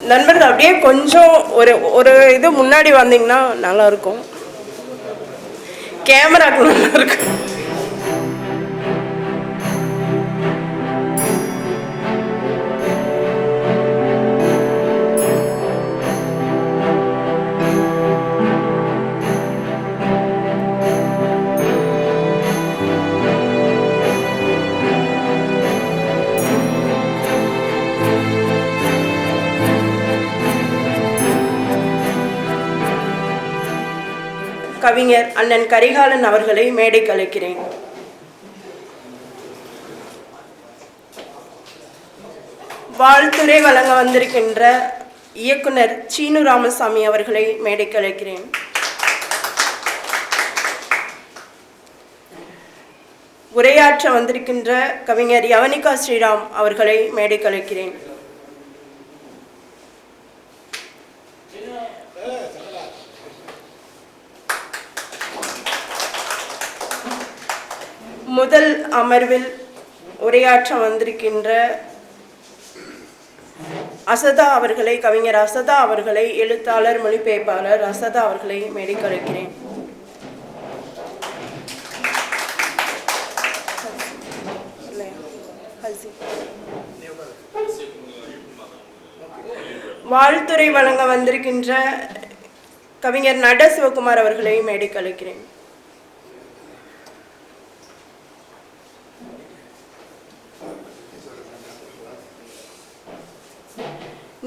நண்பர்கள் அப்படியே கொஞ்சம் ஒரு ஒரு இது முன்னாடி வந்தீங்கன்னா நல்லா இருக்கும். கேமராக்கு நல்லா கவிஞர் அண்ணன் கரிகாலன் அவர்களை மேடை கலைக்கிறேன் வாழ்த்துரை வழங்க வந்திருக்கின்ற இயக்குனர் சீனு ராமசாமி அவர்களை மேடை கலைக்கிறேன் உரையாற்ற வந்திருக்கின்ற கவிஞர் யவனிகா ஸ்ரீராம் அவர்களை மேடை கலைக்கிறேன் முதல் அமர்வில் உரையாற்ற வந்திருக்கின்ற அசதா அவர்களை கவிஞர் அசதா அவர்களை எழுத்தாளர் மொழிபெயர்ப்பாளர் அசதா அவர்களை மேடைக்கு வாழ்த்துறை வாழ்த்துரை வழங்க வந்திருக்கின்ற கவிஞர் நட சிவகுமார் அவர்களை மேடைக்கு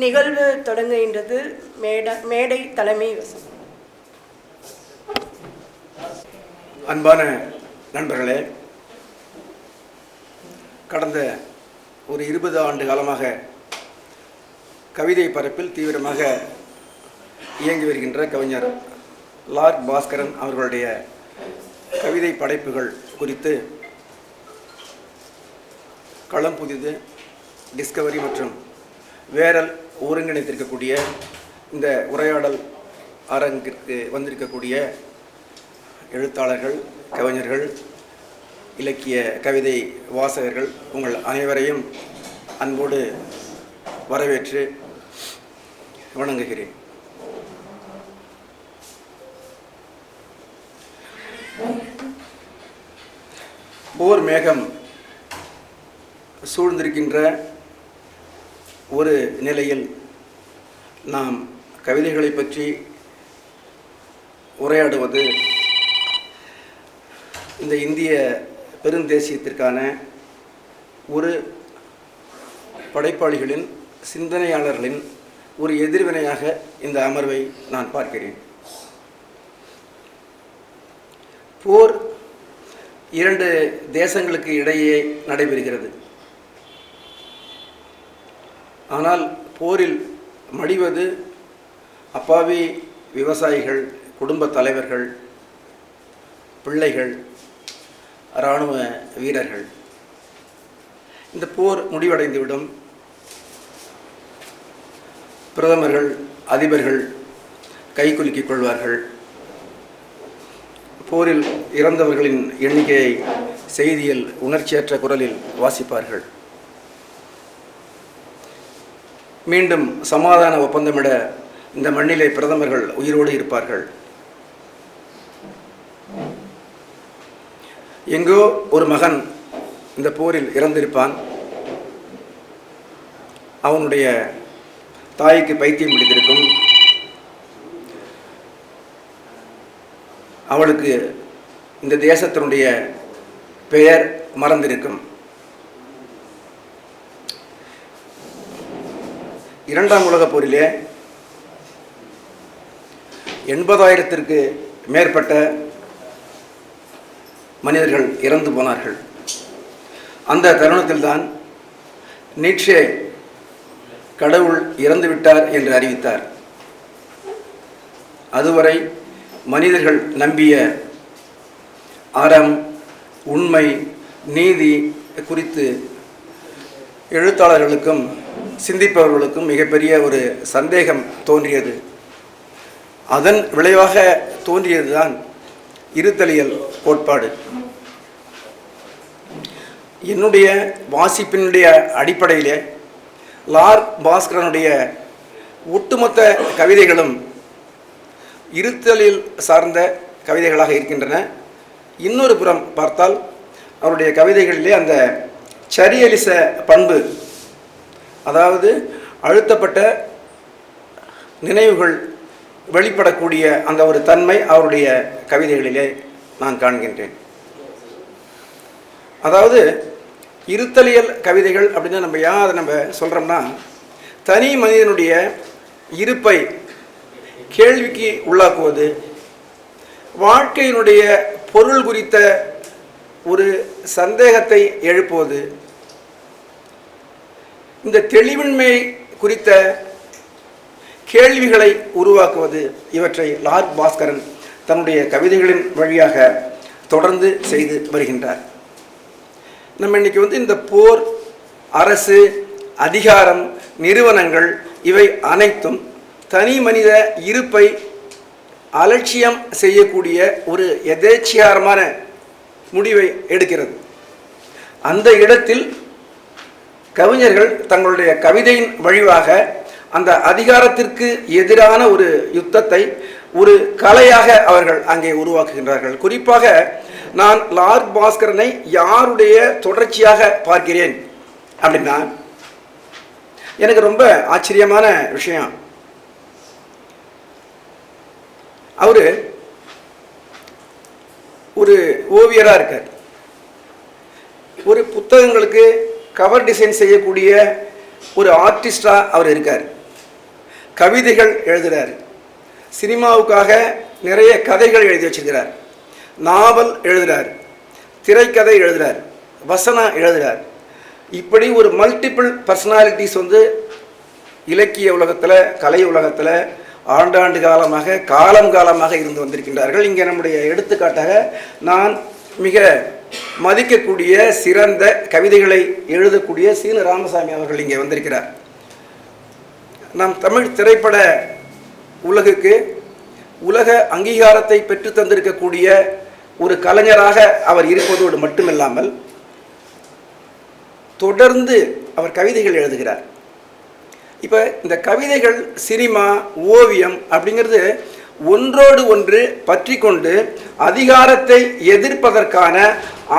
நிகழ்வு தொடங்குகின்றது மேட மேடை தலைமை வசம். அன்பான நண்பர்களே கடந்த ஒரு இருபது ஆண்டு காலமாக கவிதை பரப்பில் தீவிரமாக இயங்கி வருகின்ற கவிஞர் லார்க் பாஸ்கரன் அவர்களுடைய கவிதை படைப்புகள் குறித்து களம் புதிது டிஸ்கவரி மற்றும் வேரல் ஒருங்கிணைத்திருக்கக்கூடிய இந்த உரையாடல் அரங்கிற்கு வந்திருக்கக்கூடிய எழுத்தாளர்கள் கவிஞர்கள் இலக்கிய கவிதை வாசகர்கள் உங்கள் அனைவரையும் அன்போடு வரவேற்று வணங்குகிறேன். போர் மேகம் சூழ்ந்திருக்கின்ற ஒரு நிலையில் நாம் கவிதைகளை பற்றி உரையாடுவது இந்த இந்திய பெருந்தேசியத்திற்கான ஒரு படைப்பாளிகளின் சிந்தனையாளர்களின் ஒரு எதிர்வினையாக இந்த அமர்வை நான் பார்க்கிறேன். போர் இரண்டு தேசங்களுக்கு இடையே நடைபெறுகிறது. ஆனால் போரில் மடிவது அப்பாவி விவசாயிகள் குடும்ப தலைவர்கள் பிள்ளைகள் இராணுவ வீரர்கள். இந்த போர் முடிவடைந்துவிடும். பிரதமர்கள் அதிபர்கள் கைகுலுக்கிக் கொள்வார்கள். போரில் இறந்தவர்களின் எண்ணிக்கையை செய்தியில் உணர்ச்சியற்ற குரலில் வாசிப்பார்கள். மீண்டும் சமாதான ஒப்பந்தமிட இந்த மண்ணிலே பிரதமர்கள் உயிரோடு இருப்பார்கள். எங்கோ ஒரு மகன் இந்த போரில் இறந்திருப்பான். அவனுடைய தாய்க்கு பைத்தியம் பிடித்திருக்கும். அவளுக்கு இந்த தேசத்தினுடைய பெயர் மறந்திருக்கும். இரண்டாம் உலகப் போரிலே எண்பதாயிரத்திற்கு மேற்பட்ட மனிதர்கள் இறந்து போனார்கள். அந்த தருணத்தில்தான் நீட்சே கடவுள் இறந்துவிட்டார் என்று அறிவித்தார். அதுவரை மனிதர்கள் நம்பிய அறம் உண்மை நீதி குறித்து எழுத்தாளர்களுக்கும் சிந்திப்பவர்களுக்கும் மிகப்பெரிய ஒரு சந்தேகம் தோன்றியது. அதன் விளைவாக தோன்றியதுதான் இருத்தலியல் கோட்பாடு. என்னுடைய வாசிப்பினுடைய அடிப்படையிலே லார் பாஸ்கரனுடைய ஒட்டுமொத்த கவிதைகளும் இருத்தலில் சார்ந்த கவிதைகளாக இருக்கின்றன. இன்னொரு புறம் பார்த்தால் அவருடைய கவிதைகளிலே அந்த சரியலிச பண்பு அதாவது அழுத்தப்பட்ட நினைவுகள் வெளிப்படக்கூடிய அந்த ஒரு தன்மை அவருடைய கவிதைகளிலே நான் காண்கின்றேன். அதாவது இருத்தலியல் கவிதைகள் அப்படின்னு நம்ம ஏன் அதை நம்ம சொல்கிறோம்னா தனி மனிதனுடைய இருப்பை கேள்விக்கு உள்ளாக்குவது வாழ்க்கையினுடைய பொருள் குறித்த ஒரு சந்தேகத்தை எழுப்புவது இந்த தெளிவின்மை குறித்த கேள்விகளை உருவாக்குவது இவற்றை லார்ட் பாஸ்கரன் தன்னுடைய கவிதைகளின் வழியாக தொடர்ந்து செய்து வருகின்றார். நம்ம இன்னைக்கு வந்து இந்த போர் அரசு அதிகாரம் நிறுவனங்கள் இவை அனைத்தும் தனி மனித இருப்பை அலட்சியம் செய்யக்கூடிய ஒரு எதேச்சியாரமான முடிவை எடுக்கிறது. அந்த இடத்தில் கவிஞர்கள் தங்களுடைய கவிதையின் வழிவாக அந்த அதிகாரத்திற்கு எதிரான ஒரு யுத்தத்தை ஒரு கலையாக அவர்கள் அங்கே உருவாக்குகின்றார்கள். குறிப்பாக நான் லார்ட் பாஸ்கரனை யாருடைய தொடர்ச்சியாக பார்க்கிறேன் அப்படின்னா எனக்கு ரொம்ப ஆச்சரியமான விஷயம். அவர் ஒரு ஓவியராக இருக்கார். ஒரு புத்தகங்களுக்கு கவர் டிசைன் செய்யக்கூடிய ஒரு ஆர்டிஸ்டாக அவர் இருக்கார். கவிதைகள் எழுதுகிறார் சினிமாவுக்காக நிறைய கதைகள் எழுதி வச்சிருக்கிறார். நாவல் எழுதுகிறார் திரைக்கதை எழுதுகிறார் வசனம் எழுதுகிறார் இப்படி ஒரு மல்டிபிள் பர்சனாலிட்டிஸ் வந்து இலக்கிய உலகத்தில் கலை உலகத்தில் ஆண்டாண்டு காலமாக காலம் காலமாக இருந்து வந்திருக்கின்றார்கள். இங்கே நம்முடைய எடுத்துக்காட்டாக நான் மிக மதிக்கக்கூடிய சிறந்த கவிதைகளை எழுதக்கூடிய சீன ராமசாமி அவர்கள் இங்கே வந்திருக்கிறார். நம் தமிழ் திரைப்பட உலகுக்கு உலக அங்கீகாரத்தை பெற்று தந்திருக்கக்கூடிய ஒரு கலைஞராக அவர் இருப்பதோடு மட்டுமில்லாமல் தொடர்ந்து அவர் கவிதைகள் எழுதுகிறார். இப்போ இந்த கவிதைகள் சினிமா ஓவியம் அப்படிங்கிறது ஒன்றோடு ஒன்று பற்றி கொண்டு அதிகாரத்தை எதிர்ப்பதற்கான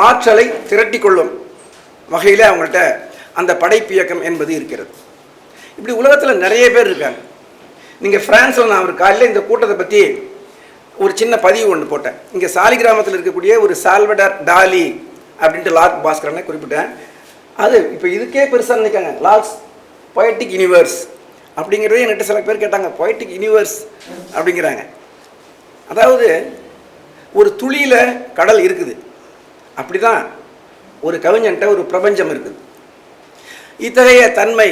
ஆற்றலை திரட்டி கொள்ளும் வகையில் அவங்கள்ட்ட அந்த படைப்பியக்கம் என்பது இருக்கிறது. இப்படி உலகத்தில் நிறைய பேர் இருக்காங்க. நீங்கள் ஃப்ரான்ஸில் நான் ஒரு காலையில் இந்த கூட்டத்தை பற்றி ஒரு சின்ன பதிவு ஒன்று போட்டேன். இங்கே சாலி கிராமத்தில் இருக்கக்கூடிய ஒரு சால்வடர் டாலி அப்படின்ட்டு லாக் பாஸ்கரனை குறிப்பிட்டேன். அது இப்போ இதுக்கே பெருசாக நினைக்காங்க. லாக்ஸ் பொயட்டிக் யூனிவர்ஸ் அப்படிங்கிறதே என்கிட்ட சில பேர் கேட்டாங்க பொய்டிக் யூனிவர்ஸ் அப்படிங்கிறாங்க. அதாவது ஒரு துளியில் கடல் இருக்குது. அப்படி தான் ஒரு கவிஞன்ட்ட ஒரு பிரபஞ்சம் இருக்குது. இத்தகைய தன்மை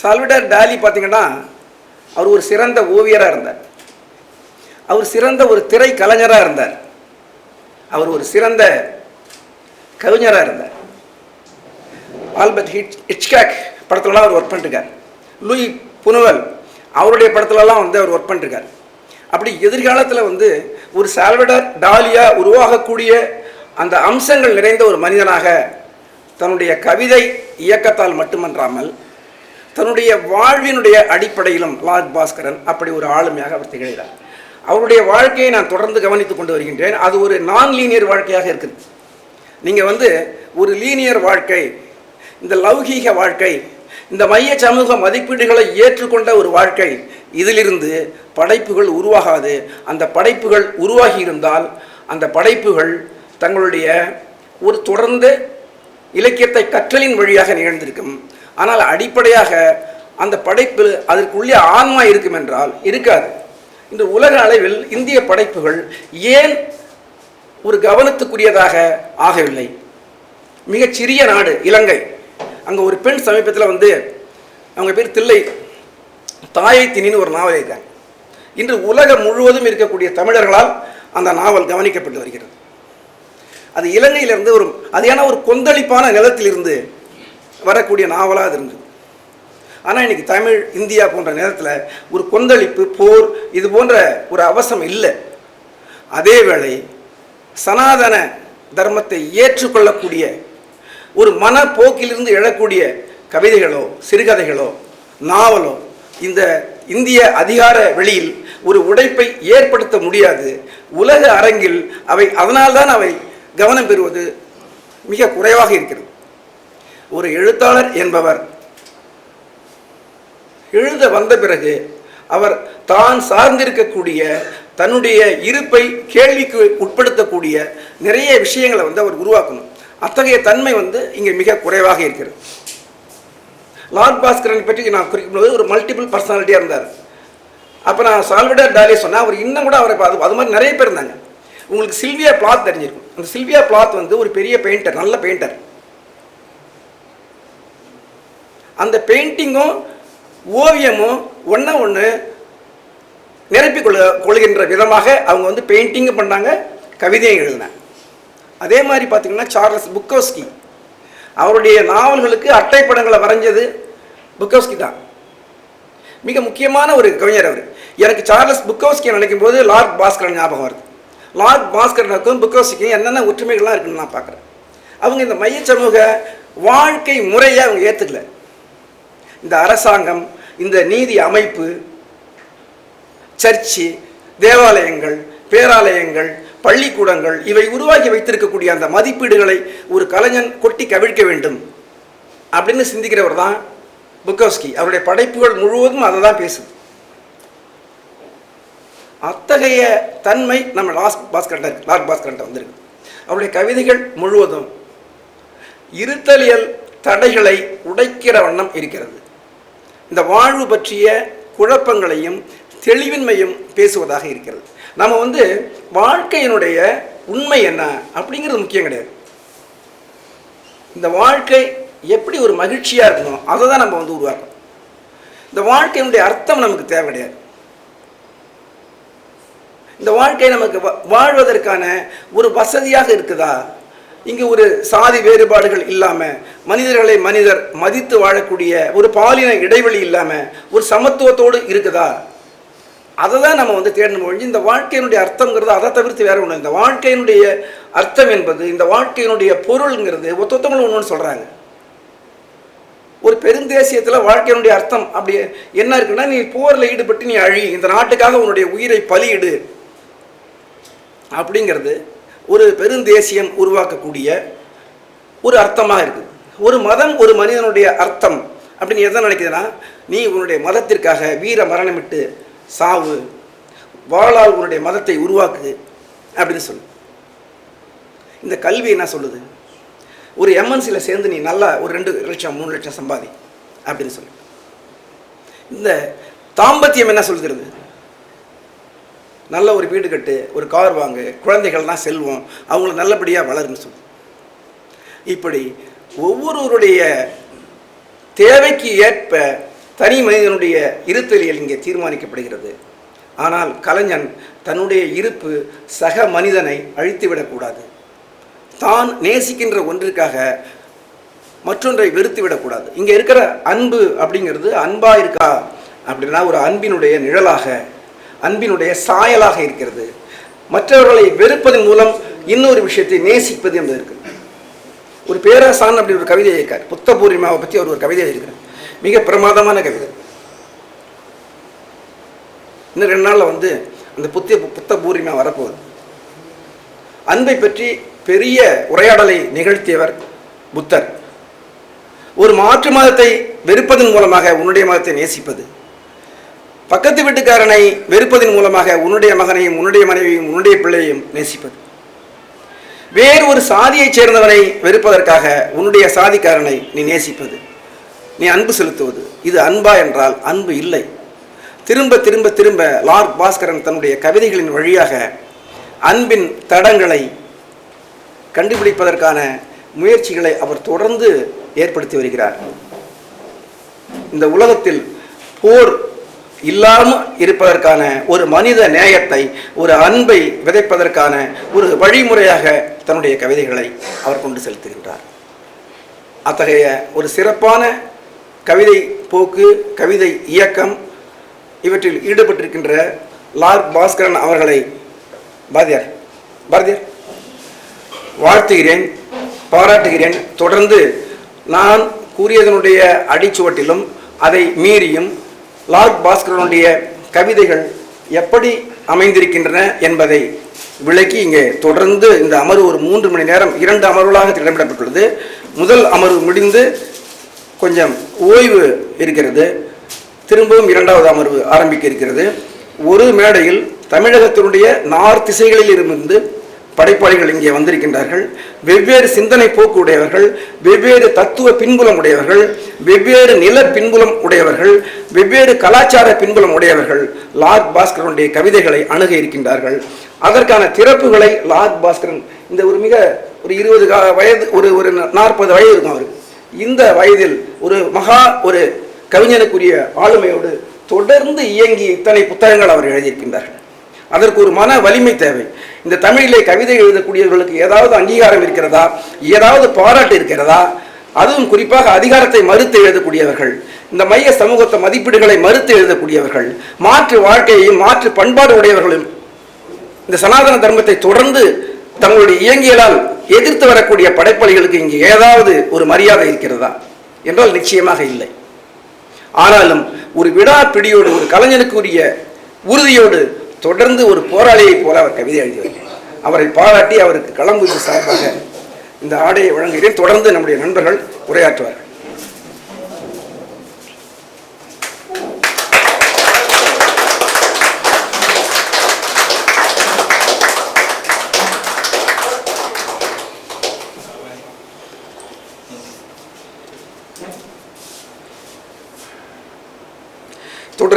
சால்விடர் டாலி பார்த்தீங்கன்னா அவர் ஒரு சிறந்த ஓவியராக இருந்தார். அவர் சிறந்த ஒரு திரை கலைஞராக இருந்தார். அவர் ஒரு சிறந்த கவிஞராக இருந்தார். ஆல்பர்ட் ஹிட் ஹிட்ச்காக் படத்துலலாம் அவர் ஒர்க் பண்ணிட்டுருக்கார். லூயி புனுவல். அவருடைய படத்துலலாம் வந்து அவர் ஒர்க் பண்ணிருக்கார். அப்படி எதிர்காலத்தில் வந்து ஒரு சால்வடர் டாலியா உருவாகக்கூடிய அந்த அம்சங்கள் நிறைந்த ஒரு மனிதனாக தன்னுடைய கவிதை இயக்கத்தால் மட்டுமன்றாமல் தன்னுடைய வாழ்வினுடைய அடிப்படையிலும் லார்ட் பாஸ்கரன் அப்படி ஒரு ஆளுமையாக அவர் திகழ்கிறார். அவருடைய வாழ்க்கையை நான் தொடர்ந்து கவனித்துக் கொண்டு வருகின்றேன். அது ஒரு நான் லீனியர் வாழ்க்கையாக இருக்குது. நீங்கள் வந்து ஒரு லீனியர் வாழ்க்கை இந்த லௌகீக வாழ்க்கை இந்த மைய சமூக மதிப்பீடுகளை ஏற்றுக்கொண்ட ஒரு வாழ்க்கை. இதிலிருந்து படைப்புகள் உருவாகாது. அந்த படைப்புகள் உருவாகி இருந்தால் அந்த படைப்புகள் தங்களுடைய ஒரு தொடர்ந்து இலக்கியத்தை கற்றலின் வழியாக நிகழ்ந்திருக்கும். ஆனால் அடிப்படையாக அந்த படைப்பு அதற்குள்ளே ஆன்மா இருக்கும் என்றால் இருக்காது. இந்த உலக அளவில் இந்திய படைப்புகள் ஏன் ஒரு கவனத்துக்குரியதாக ஆகவில்லை? மிகச்சிறிய நாடு இலங்கை. அங்கே ஒரு பெண் சமீபத்தில் வந்து அவங்க பேர் தில்லை தாயை தினின்னு ஒரு நாவல் இருக்காங்க இன்று உலகம் முழுவதும் இருக்கக்கூடிய தமிழர்களால் அந்த நாவல் கவனிக்கப்பட்டு வருகிறது. அது இலங்கையிலிருந்து ஒரு அது ஏன்னா ஒரு கொந்தளிப்பான நிலத்திலிருந்து வரக்கூடிய நாவலாக அது இருந்தது. ஆனால் இன்றைக்கி தமிழ் இந்தியா போன்ற நேரத்தில் ஒரு கொந்தளிப்பு போர் இது போன்ற ஒரு அவசரம் இல்லை. அதே வேளை சனாதன தர்மத்தை ஏற்றுக்கொள்ளக்கூடிய ஒரு மனப்போக்கிலிருந்து எழக்கூடிய கவிதைகளோ சிறுகதைகளோ நாவலோ இந்த இந்திய அதிகார வெளியில் ஒரு உடைப்பை ஏற்படுத்த முடியாது. உலக அரங்கில் அவை அதனால்தான் அவை கவனம் பெறுவது மிக குறைவாக இருக்கிறது. ஒரு எழுத்தாளர் என்பவர் எழுத வந்த பிறகு அவர் தான் சார்ந்திருக்கக்கூடிய தன்னுடைய இருப்பை கேள்விக்கு உட்படுத்தக்கூடிய நிறைய விஷயங்களை வந்து அவர் உருவாக்கணும். அத்தகைய தன்மை வந்து இங்கே மிக குறைவாக இருக்கிறது. லார்ட் பாஸ்கரன் பற்றி நான் குறிக்கும்போது ஒரு மல்டிபிள் பர்சனாலிட்டியாக இருந்தார். அப்போ நான் சால்விடர் டாலே சொன்னேன் அவர் இன்னும் கூட அவரை அது அது மாதிரி நிறைய பேர் இருந்தாங்க. உங்களுக்கு சில்வியா பிளாத் தெரிஞ்சிருக்கும். அந்த சில்வியா பிளாத் வந்து ஒரு பெரிய பெயிண்டர் நல்ல பெயிண்டர் அந்த பெயிண்டிங்கும் ஓவியமும் ஒன்றா ஒன்று நிரப்பிக் கொள்கின்ற விதமாக அவங்க வந்து பெயிண்டிங்கும் பண்ணாங்க கவிதையும் எழுதினாங்க. அதே மாதிரி பார்த்திங்கன்னா சார்லஸ் புக்கோஸ்கி. அவருடைய நாவல்களுக்கு அட்டைப்படங்களை வரைஞ்சது புக்கோஸ்கி தான். மிக முக்கியமான ஒரு கவிஞர் அவர். எனக்கு சார்லஸ் புக்கோஸ்கி நினைக்கும் போது லார்ட் பாஸ்கரன் ஞாபகம் வருது. லார்ட் பாஸ்கரனுக்கும் புக்கோஸ்கிக்கும் என்னென்ன ஒற்றுமைகள்லாம் இருக்குன்னு நான் பார்க்குறேன். அவங்க இந்த மைய சமூக வாழ்க்கை முறையை அவங்க ஏற்றுக்கல இந்த அரசாங்கம் இந்த நீதி அமைப்பு சர்ச்சு தேவாலயங்கள் பேராலயங்கள் பள்ளிக்கூடங்கள் இவை உருவாக்கி வைத்திருக்கக்கூடிய அந்த மதிப்பீடுகளை ஒரு கலைஞன் கொட்டி கவிழ்க்க வேண்டும் அப்படின்னு சிந்திக்கிறவர் தான் புக்கோஸ்கி. அவருடைய படைப்புகள் முழுவதும் அதை தான் பேசுது. அத்தகைய தன்மை நம்ம லாஸ் பாஸ்கர்ட்ட லார்ட் பாஸ்கர்ட்ட வந்திருக்கு. அவருடைய கவிதைகள் முழுவதும் இருத்தலியல் தடைகளை உடைக்கிற வண்ணம் இருக்கிறது. இந்த வாழ்வு பற்றிய குழப்பங்களையும் தெளிவின்மையும் பேசுவதாக இருக்கிறது. நம்ம வந்து வாழ்க்கையினுடைய உண்மை என்ன அப்படிங்கிறது முக்கியம் கிடையாது. இந்த வாழ்க்கை எப்படி ஒரு மகிழ்ச்சியாக இருக்கணும் அதை தான் நம்ம வந்து உருவாக்கணும். இந்த வாழ்க்கையினுடைய அர்த்தம் நமக்கு தேவை கிடையாது. இந்த வாழ்க்கை நமக்கு வா- வாழ்வதற்கான ஒரு வசதியாக இருக்குதா? இங்கு ஒரு சாதி வேறுபாடுகள் இல்லாமல் மனிதர்களை மனிதர் மதித்து வாழக்கூடிய ஒரு பாலின இடைவெளி இல்லாமல் ஒரு சமத்துவத்தோடு இருக்குதா? அதை தான் நம்ம வந்து தேடணும். ஒழிஞ்சு இந்த வாழ்க்கையினுடைய அர்த்தங்கிறது அதை தவிர்த்து வேற ஒன்று இந்த வாழ்க்கையினுடைய அர்த்தம் என்பது இந்த வாழ்க்கையினுடைய பொருள்ங்கிறது ஒத்தொத்தவங்களும் ஒன்று சொல்கிறாங்க ஒரு பெருந்தேசியத்தில் வாழ்க்கையினுடைய அர்த்தம் அப்படி என்ன இருக்குன்னா நீ போரில் ஈடுபட்டு நீ அழி இந்த நாட்டுக்காக உன்னுடைய உயிரை பலியிடு அப்படிங்கிறது ஒரு பெருந்தேசியம் உருவாக்கக்கூடிய ஒரு அர்த்தமாக இருக்குது. ஒரு மதம் ஒரு மனிதனுடைய அர்த்தம் அப்படின்னு எதை நினைக்குதுன்னா நீ உன்னுடைய மதத்திற்காக வீர மரணமிட்டு சாவு வாழால் உன்னுடைய மதத்தை உருவாக்கு அப்படின்னு சொல்லு. இந்த கல்வி என்ன சொல்லுது? ஒரு எம்என்சியில் சேர்ந்து நீ நல்லா ஒரு ரெண்டு லட்சம் மூணு லட்சம் சம்பாதி அப்படின்னு சொல்லு. இந்த தாம்பத்தியம் என்ன சொல்கிறது? நல்ல ஒரு வீடு கட்டு ஒரு கார் வாங்கு குழந்தைகள்லாம் செல்வோம் அவங்கள நல்லபடியாக வளரும்னு சொல்லு. இப்படி ஒவ்வொருவருடைய தேவைக்கு ஏற்ப தனி மனிதனுடைய இருத்தலியல் இங்கே தீர்மானிக்கப்படுகிறது. ஆனால் கலைஞன் தன்னுடைய இருப்பு சக மனிதனை அழித்துவிடக்கூடாது. தான் நேசிக்கின்ற ஒன்றிற்காக மற்றொன்றை வெறுத்து விடக்கூடாது இங்கே இருக்கிற அன்பு அப்படிங்கிறது அன்பாக இருக்கா அப்படின்னா ஒரு அன்பினுடைய நிழலாக அன்பினுடைய சாயலாக இருக்கிறது. மற்றவர்களை வெறுப்பதன் மூலம் இன்னொரு விஷயத்தை நேசிப்பது என்பது இருக்கு ஒரு பேராசான் அப்படி ஒரு கவிதை இருக்கார் புத்த பூர்ணிமாவை பற்றி அவர் ஒரு கவிதை இருக்கிறார் மிக பிரமாதமான கவிதை. இன்னும் ரெண்டு நாளில் வந்து அந்த புத்திய புத்த பூரிமா வரப்போகுது. அன்பை பற்றி பெரிய உரையாடலை நிகழ்த்தியவர் புத்தர். ஒரு மாற்று மதத்தை வெறுப்பதன் மூலமாக உன்னுடைய மதத்தை நேசிப்பது. பக்கத்து வீட்டுக்காரனை வெறுப்பதன் மூலமாக உன்னுடைய மகனையும் உன்னுடைய மனைவியும் உன்னுடைய பிள்ளையையும் நேசிப்பது. வேறு ஒரு சாதியைச் சேர்ந்தவனை வெறுப்பதற்காக உன்னுடைய சாதிக்காரனை நீ நேசிப்பது. நீ அன்பு செலுத்துவது. இது அன்பா என்றால் அன்பு இல்லை. திரும்ப திரும்ப திரும்ப லார்ட் பாஸ்கரன் தன்னுடைய கவிதைகளின் வழியாக அன்பின் தடங்களை கண்டுபிடிப்பதற்கான முயற்சிகளை அவர் தொடர்ந்து ஏற்படுத்தி வருகிறார். இந்த உலகத்தில் போர் இல்லாமல் இருப்பதற்கான ஒரு மனித நேயத்தை ஒரு அன்பை விதைப்பதற்கான ஒரு வழிமுறையாக தன்னுடைய கவிதைகளை அவர் கொண்டு செலுத்துகின்றார். அத்தகைய ஒரு சிறப்பான கவிதை போக்கு கவிதை இயக்கம் இவற்றில் ஈடுபட்டிருக்கின்ற லார்ட் பாஸ்கரன் அவர்களை பாரதியார் பாரதியார் வாழ்த்துகிறேன் பாராட்டுகிறேன். தொடர்ந்து நான் கூறியதனுடைய அடிச்சுவட்டிலும் அதை மீறியும் லார்ட் பாஸ்கரனுடைய கவிதைகள் எப்படி அமைந்திருக்கின்றன என்பதை விளக்கி இங்கே தொடர்ந்து இந்த அமர்வு ஒரு மூன்று மணி நேரம் இரண்டு அமர்வுகளாக திட்டமிடப்பட்டுள்ளது. முதல் அமர்வு முடிந்து கொஞ்சம் ஓய்வு இருக்கிறது. திரும்பவும் இரண்டாவது அமர்வு ஆரம்பிக்க இருக்கிறது ஒரு மேடையில் தமிழகத்தினுடைய நார் திசைகளில் இருந்து படைப்பாளிகள் இங்கே வந்திருக்கின்றார்கள். வெவ்வேறு சிந்தனை போக்கு உடையவர்கள் வெவ்வேறு தத்துவ பின்புலம் உடையவர்கள் வெவ்வேறு நில பின்புலம் உடையவர்கள் வெவ்வேறு கலாச்சார பின்புலம் உடையவர்கள் லார்ட் பாஸ்கரனுடைய கவிதைகளை அணுக இருக்கின்றார்கள். அதற்கான திறப்புகளை லார்ட் பாஸ்கரன் இந்த ஒரு மிக ஒரு இருபது கா- வயது ஒரு ஒரு நாற்பது வயது இருக்கும் அவருக்கு. இந்த வயதில் ஒரு மகா ஒரு கவிஞனுக்குரிய ஆளுமையோடு தொடர்ந்து இயங்கி இத்தனை புத்தகங்கள் அவர் எழுதியிருக்கின்றார்கள். அதற்கு ஒரு மன வலிமை தேவை. இந்த தமிழிலே கவிதை எழுதக்கூடியவர்களுக்கு ஏதாவது அங்கீகாரம் இருக்கிறதா? ஏதாவது பாராட்டு இருக்கிறதா? அதுவும் குறிப்பாக அதிகாரத்தை மறுத்து எழுதக்கூடியவர்கள் இந்த மைய சமூகத்தை மதிப்பீடுகளை மறுத்து எழுதக்கூடியவர்கள் மாற்று வாழ்க்கையையும் மாற்று பண்பாடு உடையவர்களும் இந்த சனாதன தர்மத்தை தொடர்ந்து தங்களுடைய இயங்கியலால் எதிர்த்து வரக்கூடிய படைப்பாளிகளுக்கு இங்கே ஏதாவது ஒரு மரியாதை இருக்கிறதா? என்றால் நிச்சயமாக இல்லை. ஆனாலும் ஒரு விடா பிடியோடு ஒரு கலைஞனுக்குரிய உறுதியோடு தொடர்ந்து ஒரு போராளியைப் போல அவர் கவிதை எழுதியவர். அவரை பாராட்டி அவருக்கு களம்புது சார்பாக இந்த ஆடையை வழங்குகிறேன். தொடர்ந்து நம்முடைய நண்பர்கள் உரையாற்றுவார்கள்.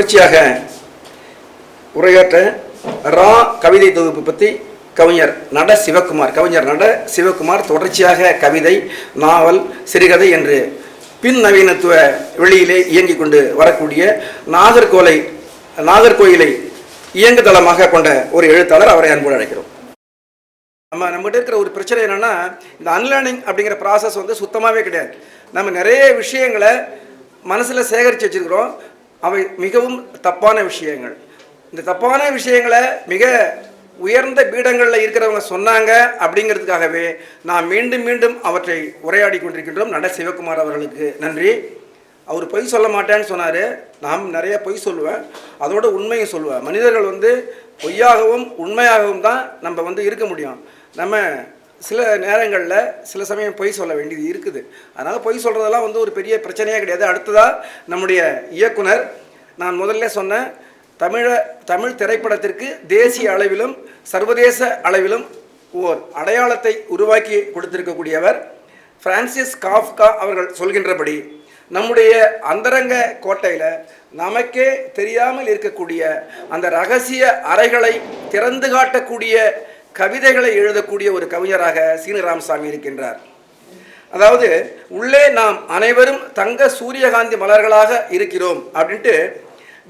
தொடர்ச்சியாக உரையாற்ற ரா கவிதை தொகுப்பு பற்றி கவிஞர் நட சிவகுமார் கவிஞர் நட சிவகுமார் தொடர்ச்சியாக கவிதை நாவல் சிறுகதை என்று பின் நவீனத்துவ வெளியிலே இயங்கிக் கொண்டு வரக்கூடிய நாகர்கோலை நாகர்கோயிலை இயங்குதளமாக கொண்ட ஒரு எழுத்தாளர் அவரை அன்போடு அழைக்கிறோம். நம்ம நம்மகிட்ட இருக்கிற ஒரு பிரச்சனை என்னன்னா இந்த அன்லேர்னிங் அப்படிங்கிற ப்ராசஸ் வந்து சுத்தமாகவே கிடையாது. நம்ம நிறைய விஷயங்களை மனசில் சேகரித்து வச்சிருக்கிறோம். அவை மிகவும் தப்பான விஷயங்கள். இந்த தப்பான விஷயங்களை மிக உயர்ந்த பீடங்களில் இருக்கிறவங்க சொன்னாங்க அப்படிங்கிறதுக்காகவே நாம் மீண்டும் மீண்டும் அவற்றை உரையாடி கொண்டிருக்கின்றோம். நட சிவகுமார் அவர்களுக்கு நன்றி. அவர் பொய் சொல்ல மாட்டேன்னு சொன்னார். நாம் நிறைய பொய் சொல்லுவேன். அதோட உண்மையும் சொல்லுவேன். மனிதர்கள் வந்து பொய்யாகவும் உண்மையாகவும் தான் நம்ம வந்து இருக்க முடியும். நம்ம சில நேரங்களில் சில சமயம் பொய் சொல்ல வேண்டியது இருக்குது. அதனால் பொய் சொல்கிறதெல்லாம் வந்து ஒரு பெரிய பிரச்சனையே கிடையாது. அடுத்ததாக நம்முடைய இயக்குனர் நான் முதல்ல சொன்னேன் தமிழ தமிழ் திரைப்படத்திற்கு தேசிய அளவிலும் சர்வதேச அளவிலும் ஓர் அடையாளத்தை உருவாக்கி கொடுத்திருக்கக்கூடியவர் பிரான்சிஸ் காஃப்கா அவர்கள் சொல்கின்றபடி நம்முடைய அந்தரங்க கோட்டையில் நமக்கே தெரியாமல் இருக்கக்கூடிய அந்த ரகசிய அறைகளை திறந்து காட்டக்கூடிய கவிதைகளை எழுதக்கூடிய ஒரு கவிஞராக சீனு ராமசாமி இருக்கின்றார். அதாவது உள்ளே நாம் அனைவரும் தங்க சூரியகாந்தி மலர்களாக இருக்கிறோம் அப்படின்ட்டு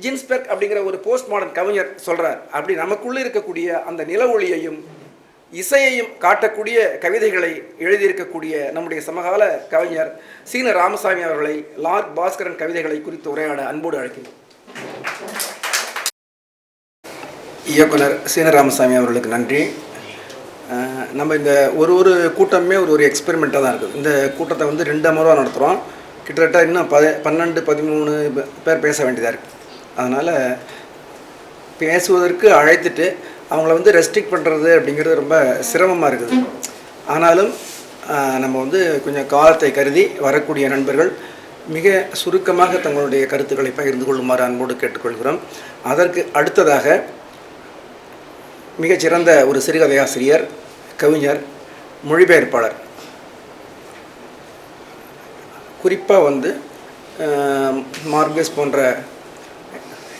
ஜின்ஸ்பெர்க் அப்படிங்கிற ஒரு போஸ்ட் மாடர்ன் கவிஞர் சொல்கிறார் அப்படி நமக்குள்ளே இருக்கக்கூடிய அந்த நில ஒளியையும் இசையையும் காட்டக்கூடிய கவிதைகளை எழுதியிருக்கக்கூடிய நம்முடைய சமகால கவிஞர் சீன ராமசாமி அவர்களை லார்ட் பாஸ்கரன் கவிதைகளை குறித்து உரையாட அன்போடு அழைக்கிறோம். இயக்குனர் சீன ராமசாமி அவர்களுக்கு நன்றி. நம்ம இந்த ஒரு ஒரு கூட்டமே ஒரு ஒரு எக்ஸ்பெரிமெண்ட்டாக தான் இருக்குது. இந்த கூட்டத்தை வந்து ரெண்டு அமர்வாக நடத்துகிறோம் கிட்டத்தட்ட இன்னும் பத பன்னெண்டு பதிமூணு பேர் பேச வேண்டியதாக இருக்குது அதனால் பேசுவதற்கு அழைத்துட்டு அவங்கள வந்து ரெஸ்ட்ரிக்ட் பண்ணுறது அப்படிங்கிறது ரொம்ப சிரமமாக இருக்குது. ஆனாலும் நம்ம வந்து கொஞ்சம் காலத்தை கருதி வரக்கூடிய நண்பர்கள் மிக சுருக்கமாக தங்களுடைய கருத்துக்களை பகிர்ந்து கொள்ளுமாறு அன்போடு கேட்டுக்கொள்கிறோம். அதற்கு அடுத்ததாக மிகச்சிறந்த ஒரு சிறுகதையாசிரியர் கவிஞர் மொழிபெயர்ப்பாளர். குறிப்பாக வந்து மார்கஸ் போன்ற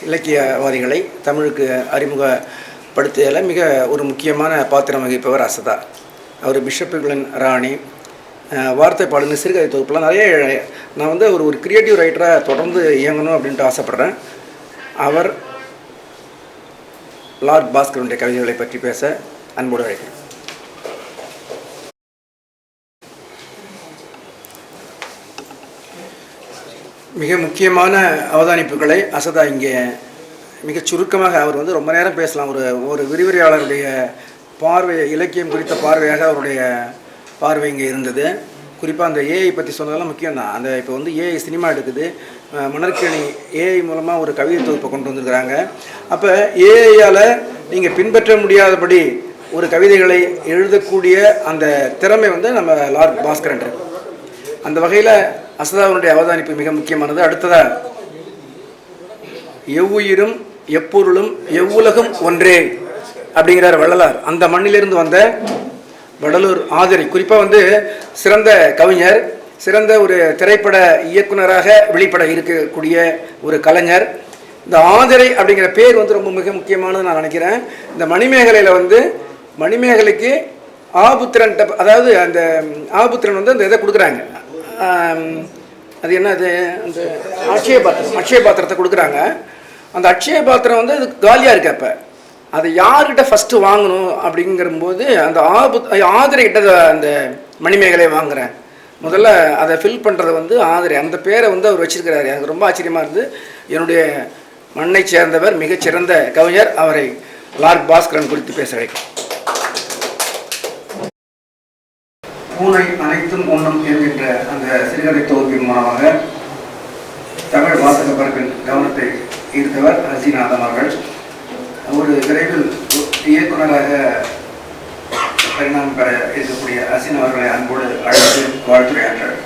இலக்கியவாதிகளை தமிழுக்கு அறிமுகப்படுத்தியதில் மிக ஒரு முக்கியமான பாத்திரம் வகிப்பவர் அசதா. அவர் பிஷப்புகளின் ராணி. வார்த்தை பாடுங்க சிறுகதை தொகுப்புலாம் நிறைய நான் வந்து ஒரு ஒரு கிரியேட்டிவ் ரைட்டராக தொடர்ந்து இயங்கணும் அப்படின்ட்டு ஆசைப்பட்றேன். அவர் லார்ட் பாஸ்கருடைய கவிதைகளை பற்றி பேச அன்போடு அழைக்கிறேன். மிக முக்கியமான அவதானிப்புகளை அசதா இங்கே மிகச் சுருக்கமாக அவர் வந்து ரொம்ப நேரம் பேசலாம். ஒரு ஒரு விரிவுரையாளருடைய பார்வை இலக்கியம் குறித்த பார்வையாக அவருடைய பார்வை இங்கே இருந்தது. குறிப்பாக அந்த ஏஐ பற்றி சொன்னதெல்லாம் முக்கியம் தான் அந்த இப்போ வந்து ஏஐ சினிமா எடுக்குது. மணற்கிணி ஏஐ மூலமாக ஒரு கவிதை தொகுப்பை கொண்டு வந்திருக்கிறாங்க. அப்போ ஏஐயால் நீங்கள் பின்பற்ற முடியாதபடி ஒரு கவிதைகளை எழுதக்கூடிய அந்த திறமை வந்து நம்ம லார்ட் பாஸ்கரன் இருக்கு. அந்த வகையில் அசதாவனுடைய அவதானிப்பு மிக முக்கியமானது. அடுத்ததாக எவ்வுயிரும் எப்பொருளும் எவ்வுலகும் ஒன்றே அப்படிங்கிறார் வள்ளலார். அந்த மண்ணிலிருந்து வந்த வடலூர் ஆதரி. குறிப்பாக வந்து சிறந்த கவிஞர் சிறந்த ஒரு திரைப்பட இயக்குனராக வெளிப்பட இருக்கக்கூடிய ஒரு கலைஞர். இந்த ஆதிரை அப்படிங்கிற பேர் வந்து ரொம்ப மிக முக்கியமானது நான் நினைக்கிறேன். இந்த மணிமேகலையில் வந்து மணிமேகலைக்கு ஆபுத்திரன் அதாவது அந்த ஆபுத்திரன் வந்து அந்த இதை கொடுக்குறாங்க. அது என்ன அது அந்த அக்ஷய பாத்திரம் அக்ஷய பாத்திரத்தை கொடுக்குறாங்க. அந்த அக்ஷய பாத்திரம் வந்து அது காலியாக இருக்கு அப்போ. அதை யார்கிட்ட ஃபஸ்ட்டு வாங்கணும் அப்படிங்கிறபோது அந்த ஆபு ஆதிரை கிட்ட அந்த மணிமேகலையை வாங்குகிறேன் முதல்ல அதை ஃபில் பண்ணுறது வந்து ஆதிரை. அந்த பேரை வந்து அவர் வச்சிருக்கிறாரு. எனக்கு ரொம்ப ஆச்சரியமாக இருந்து என்னுடைய மண்ணை சேர்ந்தவர் மிகச்சிறந்த கவிஞர் அவரை லார்ட் பாஸ்கரன் குறித்து பேச வைக்கும் பூனை அனைத்தும் ஒன்றும் என்கின்ற அந்த சிறுகதை தொகுப்பின் மூலமாக தமிழ் வாசக பரப்பின் கவனத்தை ஈர்த்தவர் ரசிநாதன் அவர்கள். ஒரு விரைவில் இயக்குநராக பரிணாமம் பெற இருக்கக்கூடிய அசின் அவர்களை அன்போடு அழைத்து வாழ்த்துறையாற்றார்